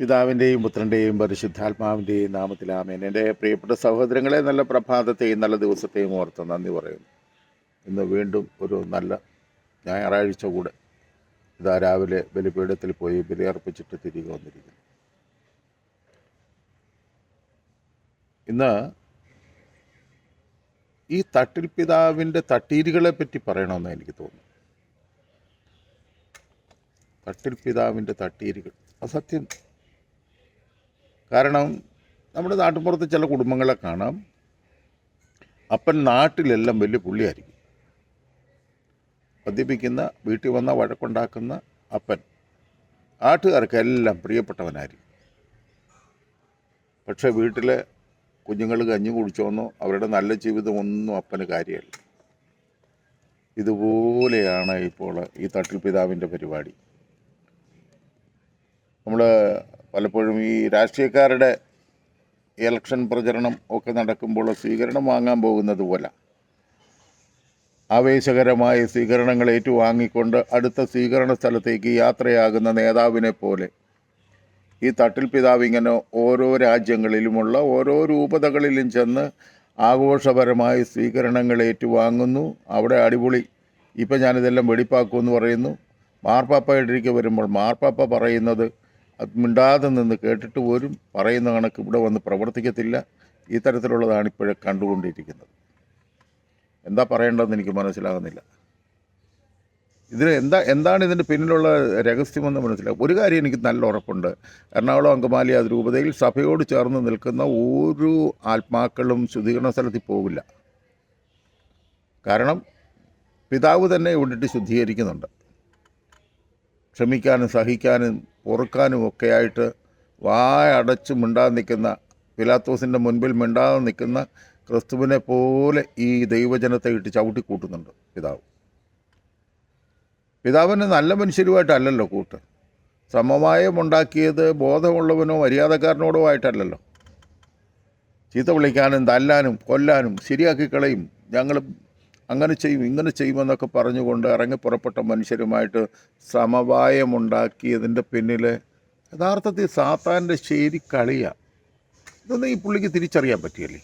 പിതാവിന്റെയും പുത്രന്റെയും പരിശുദ്ധാത്മാവിന്റെയും നാമത്തിലാമേൻ എന്റെ പ്രിയപ്പെട്ട സഹോദരങ്ങളെ നല്ല പ്രഭാതത്തെയും നല്ല ദിവസത്തെയും ഓർത്ത് നന്ദി പറയുന്നു. ഇന്ന് വീണ്ടും ഒരു നല്ല ഞായറാഴ്ച കൂടെ ഇതാ രാവിലെ ബലിപീഠത്തിൽ പോയി ബലിയർപ്പിച്ചിട്ട് തിരികെ വന്നിരിക്കുന്നു. ഇന്ന് ഈ തട്ടിൽ പിതാവിന്റെ തട്ടീരുകളെ പറ്റി പറയണമെന്ന് എനിക്ക് തോന്നുന്നു തട്ടിൽ പിതാവിന്റെ തട്ടീരുകൾ. അത് സത്യം കാരണം നമ്മുടെ നാട്ടുമ്പുറത്ത് ചില കുടുംബങ്ങളെ കാണാം. അപ്പൻ നാട്ടിലെല്ലാം വലിയ പുള്ളിയായിരിക്കും. മദ്യപിക്കുന്ന വീട്ടിൽ വന്ന വഴക്കുണ്ടാക്കുന്ന അപ്പൻ. നാട്ടുകാർക്കെല്ലാം പ്രിയപ്പെട്ടവനായിരിക്കും. പക്ഷേ വീട്ടിലെ കുഞ്ഞുങ്ങൾ കഞ്ഞി കുടിച്ചോന്നോ അവരുടെ നല്ല ജീവിതം ഒന്നും അപ്പന് കാര്യമല്ല. ഇതുപോലെയാണ് ഇപ്പോൾ ഈ തട്ടിൽ പിതാവിന്റെ പരിപാടി. നമ്മൾ പലപ്പോഴും ഈ രാഷ്ട്രീയക്കാരുടെ ഇലക്ഷൻ പ്രചരണം ഒക്കെ നടക്കുമ്പോൾ സ്വീകരണം വാങ്ങാൻ പോകുന്നത് പോലെ. ആവേശകരമായ സ്വീകരണങ്ങൾ ഏറ്റുവാങ്ങിക്കൊണ്ട് അടുത്ത സ്വീകരണ സ്ഥലത്തേക്ക് യാത്രയാകുന്ന നേതാവിനെ പോലെ ഈ തട്ടിൽ പിതാവ് ഇങ്ങനെ ഓരോ രാജ്യങ്ങളിലുമുള്ള ഓരോ രൂപതകളിലും ചെന്ന് ആഘോഷപരമായ സ്വീകരണങ്ങൾ ഏറ്റുവാങ്ങുന്നു. അവിടെ അടിപൊളി. ഇപ്പം ഞാനിതെല്ലാം വെടിപ്പാക്കുമെന്ന് പറയുന്നു. മാർപ്പാപ്പ ഇടയ്ക്ക് വരുമ്പോൾ മാർപ്പാപ്പ പറയുന്നത് മിണ്ടാതെ നിന്ന് കേട്ടിട്ട് പോലും പറയുന്ന കണക്ക് ഇവിടെ വന്ന് പ്രവർത്തിക്കത്തില്ല. ഈ തരത്തിലുള്ളതാണ് ഇപ്പോഴേ കണ്ടുകൊണ്ടിരിക്കുന്നത്. എന്താ പറയേണ്ടതെന്ന് എനിക്ക് മനസ്സിലാകുന്നില്ല. ഇതിന് എന്താ എന്താണ് ഇതിന്റെ പിന്നിലുള്ള രഹസ്യമെന്ന് മനസ്സിലാക്കും ഒരു കാര്യം എനിക്ക് നല്ല ഉറപ്പുണ്ട്. എറണാകുളം അങ്കമാലി അത് രൂപതയിൽ സഭയോട് ചേർന്ന് നിൽക്കുന്ന ഓരോ ആത്മാക്കളും ശുദ്ധീകരണ സ്ഥലത്തിൽ പോകില്ല കാരണം പിതാവ് തന്നെ ഇവിടിട്ട് ശുദ്ധീകരിക്കുന്നുണ്ട്. ക്ഷമിക്കാനും സഹിക്കാനും പൊറുക്കാനും ഒക്കെയായിട്ട് വായ അടച്ച് മിണ്ടാതെ നിൽക്കുന്ന പിലാത്തോസിന്റെ മുൻപിൽ മിണ്ടാതെ നിൽക്കുന്ന ക്രിസ്തുവിനെ പോലെ ഈ ദൈവജനത്തെ ഇട്ട് ചവിട്ടിക്കൂട്ടുന്നുണ്ട് പിതാവ്. പിതാവിന് നല്ല മനുഷ്യരുമായിട്ടല്ലല്ലോ കൂട്ട്. സമവായം ഉണ്ടാക്കിയത് ബോധമുള്ളവനോ മര്യാദക്കാരനോടോ ആയിട്ടല്ലല്ലോ. ചീത്ത വിളിക്കാനും തല്ലാനും കൊല്ലാനും ശരിയാക്കി കളയും. ഞങ്ങൾ അങ്ങനെ ചെയ്യും ഇങ്ങനെ ചെയ്യുമെന്നൊക്കെ പറഞ്ഞുകൊണ്ട് ഇറങ്ങി പുറപ്പെട്ട മനുഷ്യരുമായിട്ട് സമവായമുണ്ടാക്കിയതിന്റെ പിന്നിൽ യഥാർത്ഥത്തിൽ സാത്താന്റെ ശരി കളിയാണ് ഇതൊന്നും ഈ പുള്ളിക്ക് തിരിച്ചറിയാൻ പറ്റിയല്ലേ?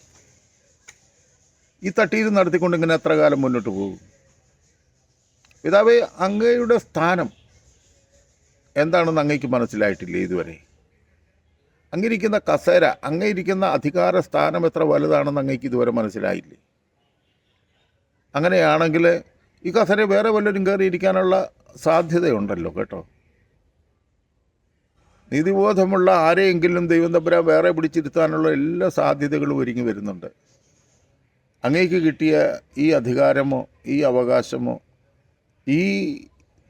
ഈ തട്ടിയിൽ നടത്തിക്കൊണ്ട് ഇങ്ങനെ എത്ര കാലം മുന്നോട്ട് പോകും? പിതാവേ അങ്ങയുടെ സ്ഥാനം എന്താണെന്ന് അങ്ങയ്ക്ക് മനസ്സിലായിട്ടില്ലേ ഇതുവരെ? അങ്ങിരിക്കുന്ന കസേര അങ്ങയിരിക്കുന്ന അധികാര സ്ഥാനം എത്ര വലുതാണെന്ന് അങ്ങയ്ക്ക് ഇതുവരെ മനസ്സിലായില്ലേ? അങ്ങനെയാണെങ്കിൽ ഈ കസേര വേറെ വല്ലവരും കയറിയിരിക്കാനുള്ള സാധ്യതയുണ്ടല്ലോ കേട്ടോ. നീതിബോധമുള്ള ആരെയെങ്കിലും ദൈവം തമ്പുരാൻ വേറെ പിടിച്ചിരുത്താനുള്ള എല്ലാ സാധ്യതകളും ഒരുങ്ങി വരുന്നുണ്ട്. അങ്ങേക്ക് കിട്ടിയ ഈ അധികാരമോ ഈ അവകാശമോ ഈ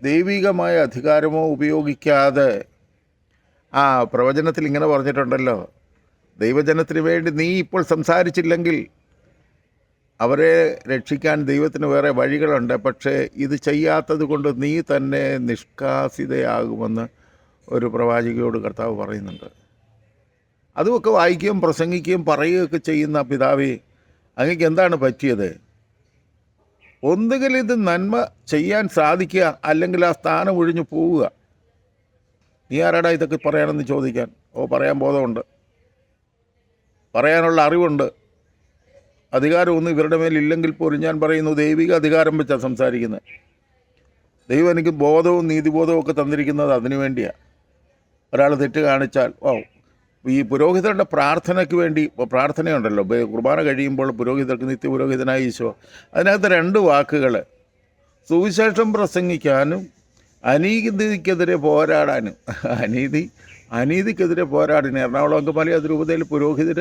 ദൈവികമായ അധികാരമോ ഉപയോഗിക്കാതെ ആ പ്രവചനത്തിൽ ഇങ്ങനെ പറഞ്ഞിട്ടുണ്ടല്ലോ ദൈവജനത്തിന് വേണ്ടി നീ ഇപ്പോൾ സംസാരിച്ചില്ലെങ്കിൽ അവരെ രക്ഷിക്കാൻ ദൈവത്തിന് വേറെ വഴികളുണ്ട്. പക്ഷേ ഇത് ചെയ്യാത്തത് കൊണ്ട് നീ തന്നെ നിഷ്കാസിതയാകുമെന്ന് ഒരു പ്രവാചകയോട് കർത്താവ് പറയുന്നുണ്ട്. അതുമൊക്കെ വായിക്കുകയും പ്രസംഗിക്കുകയും പറയുകയൊക്കെ ചെയ്യുന്ന പിതാവേ അങ്ങക്ക് എന്താണ് പറ്റിയത്? ഒന്നുകിൽ ഇത് നന്മ ചെയ്യാൻ സാധിക്കുക അല്ലെങ്കിൽ ആ സ്ഥാനം ഒഴിഞ്ഞു പോവുക. നീ ആരാടാ ഇതൊക്കെ പറയണമെന്ന് ചോദിക്കാൻ? ഓ പറയാൻ ബോധമുണ്ട്. പറയാനുള്ള അറിവുണ്ട്. അധികാരമൊന്നും ഇവരുടെ മേലില്ലെങ്കിൽ പോലും ഞാൻ പറയുന്നു ദൈവിക അധികാരം വെച്ചാണ് സംസാരിക്കുന്നത്. ദൈവം എനിക്ക് ബോധവും നീതിബോധവും ഒക്കെ തന്നിരിക്കുന്നത് അതിനു വേണ്ടിയാണ് ഒരാൾ തെറ്റ് കാണിച്ചാൽ ഓ ഈ പുരോഹിതരുടെ പ്രാർത്ഥനയ്ക്ക് വേണ്ടി പ്രാർത്ഥനയുണ്ടല്ലോ കുർബാന കഴിയുമ്പോൾ പുരോഹിതർക്ക് നിത്യപുരോഹിതനായ ഈശോ അതിനകത്ത് രണ്ട് വാക്കുകൾ. സുവിശേഷം പ്രസംഗിക്കാനും അനീതിക്കെതിരെ പോരാടാനും. അനീതി അനീതിക്കെതിരെ പോരാടിന്. എറണാകുളം അങ്കമാലി അതിരൂപതയിൽ പുരോഹിതർ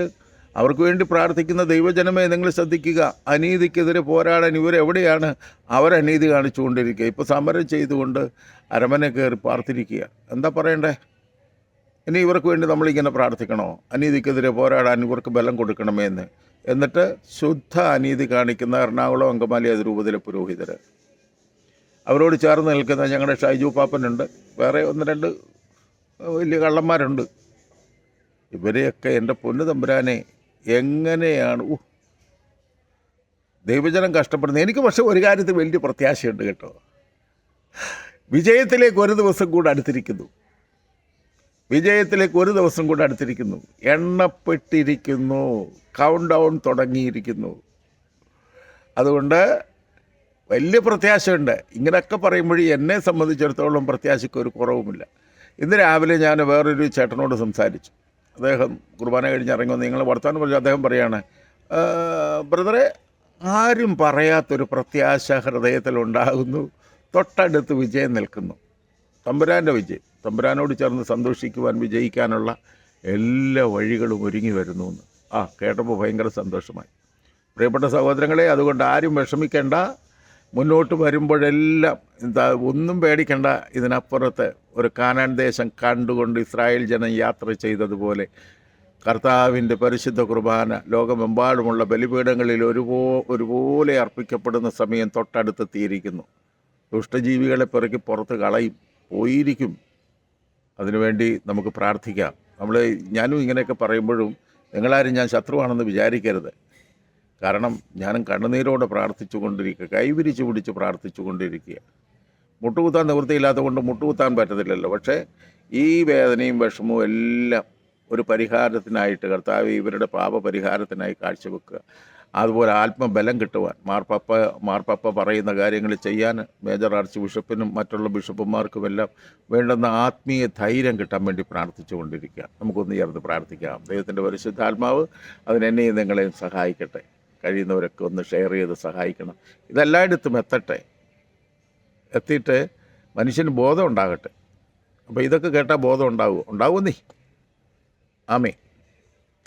അവർക്ക് വേണ്ടി പ്രാർത്ഥിക്കുന്ന ദൈവജനമേ നിങ്ങൾ ശ്രദ്ധിക്കുക. അനീതിക്കെതിരെ പോരാടാൻ ഇവരെവിടെയാണ് അവരനീതി കാണിച്ചുകൊണ്ടിരിക്കുക. ഇപ്പോൾ സമരം ചെയ്തുകൊണ്ട് അരമന കയറി പാർത്തിരിക്കുക. എന്താ പറയണ്ടേ? ഇനി ഇവർക്ക് വേണ്ടി നമ്മളിങ്ങനെ പ്രാർത്ഥിക്കണോ? അനീതിക്കെതിരെ പോരാടാൻ ഇവർക്ക് ബലം കൊടുക്കണമേ എന്ന്. എന്നിട്ട് ശുദ്ധ അനീതി കാണിക്കുന്ന എറണാകുളം അങ്കമാലി അതിരൂപതയിലെ പുരോഹിതർ അവരോട് ചേർന്ന് നിൽക്കുന്ന ഞങ്ങളുടെ ഷൈജു പാപ്പനുണ്ട്. വേറെ ഒന്ന് രണ്ട് വലിയ കള്ളന്മാരുണ്ട്. ഇവരെയൊക്കെ എന്റെ പൊന്നു തമ്പുരാനെ എങ്ങനെയാണ്? ദൈവജനം കഷ്ടപ്പെടുന്നത്. എനിക്ക് പക്ഷേ ഒരു കാര്യത്തിൽ വലിയ പ്രത്യാശയുണ്ട് കേട്ടോ. വിജയത്തിലേക്ക് ഒരു ദിവസം കൂടെ അടുത്തിരിക്കുന്നു. വിജയത്തിലേക്ക് ഒരു ദിവസം കൂടെ അടുത്തിരിക്കുന്നു. എണ്ണപ്പെട്ടിരിക്കുന്നു. കൗണ്ട് ഡൗൺ തുടങ്ങിയിരിക്കുന്നു. അതുകൊണ്ട് വലിയ പ്രത്യാശയുണ്ട്. ഇങ്ങനെയൊക്കെ പറയുമ്പോഴേ എന്നെ സംബന്ധിച്ചിടത്തോളം പ്രത്യാശയ്ക്ക് ഒരു കുറവുമില്ല. ഇന്ന് രാവിലെ ഞാൻ വേറൊരു ചേട്ടനോട് സംസാരിച്ചു. അദ്ദേഹം കുർബാന കഴിഞ്ഞ് ഇറങ്ങി നിങ്ങൾ വർത്തമാനം പറഞ്ഞു അദ്ദേഹം പറയാണ്. "ആ, ബ്രദറെ ആരും പറയാത്തൊരു പ്രത്യാശ ഹൃദയത്തിൽ ഉണ്ടാകുന്നു തൊട്ടടുത്ത് വിജയം നിൽക്കുന്നു. തമ്പുരാന്റെ വിജയം. തമ്പുരാനോട് ചേർന്ന് സന്തോഷിക്കുവാൻ വിജയിക്കാനുള്ള എല്ലാ വഴികളും ഒരുങ്ങി വരുന്നു എന്ന്. ആ കേട്ടപ്പോൾ ഭയങ്കര സന്തോഷമായി. പ്രിയപ്പെട്ട സഹോദരങ്ങളെ അതുകൊണ്ട് ആരും വിഷമിക്കേണ്ട. മുന്നോട്ട് വരുമ്പോഴെല്ലാം എന്താ ഒന്നും പേടിക്കണ്ട. ഇതിനപ്പുറത്ത് ഒരു കാനാൻ ദേശം കണ്ടുകൊണ്ട് ഇസ്രായേൽ ജനം യാത്ര ചെയ്തതുപോലെ കർത്താവിന്റെ പരിശുദ്ധ കുർബാന ലോകമെമ്പാടുമുള്ള ബലിപീഠങ്ങളിൽ ഒരുപോ ഒരുപോലെ അർപ്പിക്കപ്പെടുന്ന സമയം തൊട്ടടുത്തെത്തിയിരിക്കുന്നു. ദുഷ്ടജീവികളെ പിറക്കി പുറത്ത് കളയും. പോയിരിക്കും. അതിനുവേണ്ടി നമുക്ക് പ്രാർത്ഥിക്കാം. നമ്മൾ ഞാനും ഇങ്ങനെയൊക്കെ പറയുമ്പോഴും നിങ്ങളാരും ഞാൻ ശത്രുവാണെന്ന് വിചാരിക്കരുത്. കാരണം ഞാനും കണ്ണുനീരോടെ പ്രാർത്ഥിച്ചു കൊണ്ടിരിക്കുക കൈവിരിച്ച് പിടിച്ച് പ്രാർത്ഥിച്ചു കൊണ്ടിരിക്കുക. മുട്ടുകുത്താൻ നിവൃത്തിയില്ലാത്തത് കൊണ്ട് മുട്ടുകുത്താൻ പറ്റത്തില്ലല്ലോ. പക്ഷേ ഈ വേദനയും വിഷമവും എല്ലാം ഒരു പരിഹാരത്തിനായിട്ട് കർത്താവ് ഇവരുടെ പാപപരിഹാരത്തിനായി കാഴ്ചവെക്കുക. അതുപോലെ ആത്മബലം കിട്ടുവാൻ. മാർപ്പാപ്പ മാർപ്പാപ്പ പറയുന്ന കാര്യങ്ങൾ ചെയ്യാൻ മേജർ ആർച്ച് ബിഷപ്പിനും മറ്റുള്ള ബിഷപ്പുമാർക്കുമെല്ലാം വേണ്ടുന്ന ആത്മീയ ധൈര്യം കിട്ടാൻ വേണ്ടി പ്രാർത്ഥിച്ചുകൊണ്ടിരിക്കുക നമുക്കൊന്ന് ചേർന്ന് പ്രാർത്ഥിക്കാം. ദൈവത്തിന്റെ പരിശുദ്ധാത്മാവ് അതിനെന്നെയും നിങ്ങളെയും സഹായിക്കട്ടെ. കഴിയുന്നവരൊക്കെ ഒന്ന് ഷെയർ ചെയ്ത് സഹായിക്കണം. ഇതെല്ലായിടത്തും എത്തട്ടെ. എത്തിയിട്ട് മനുഷ്യന് ബോധം ഉണ്ടാകട്ടെ. അപ്പോൾ ഇതൊക്കെ കേട്ടാൽ ബോധം ഉണ്ടാവുമോ നീ ആമേ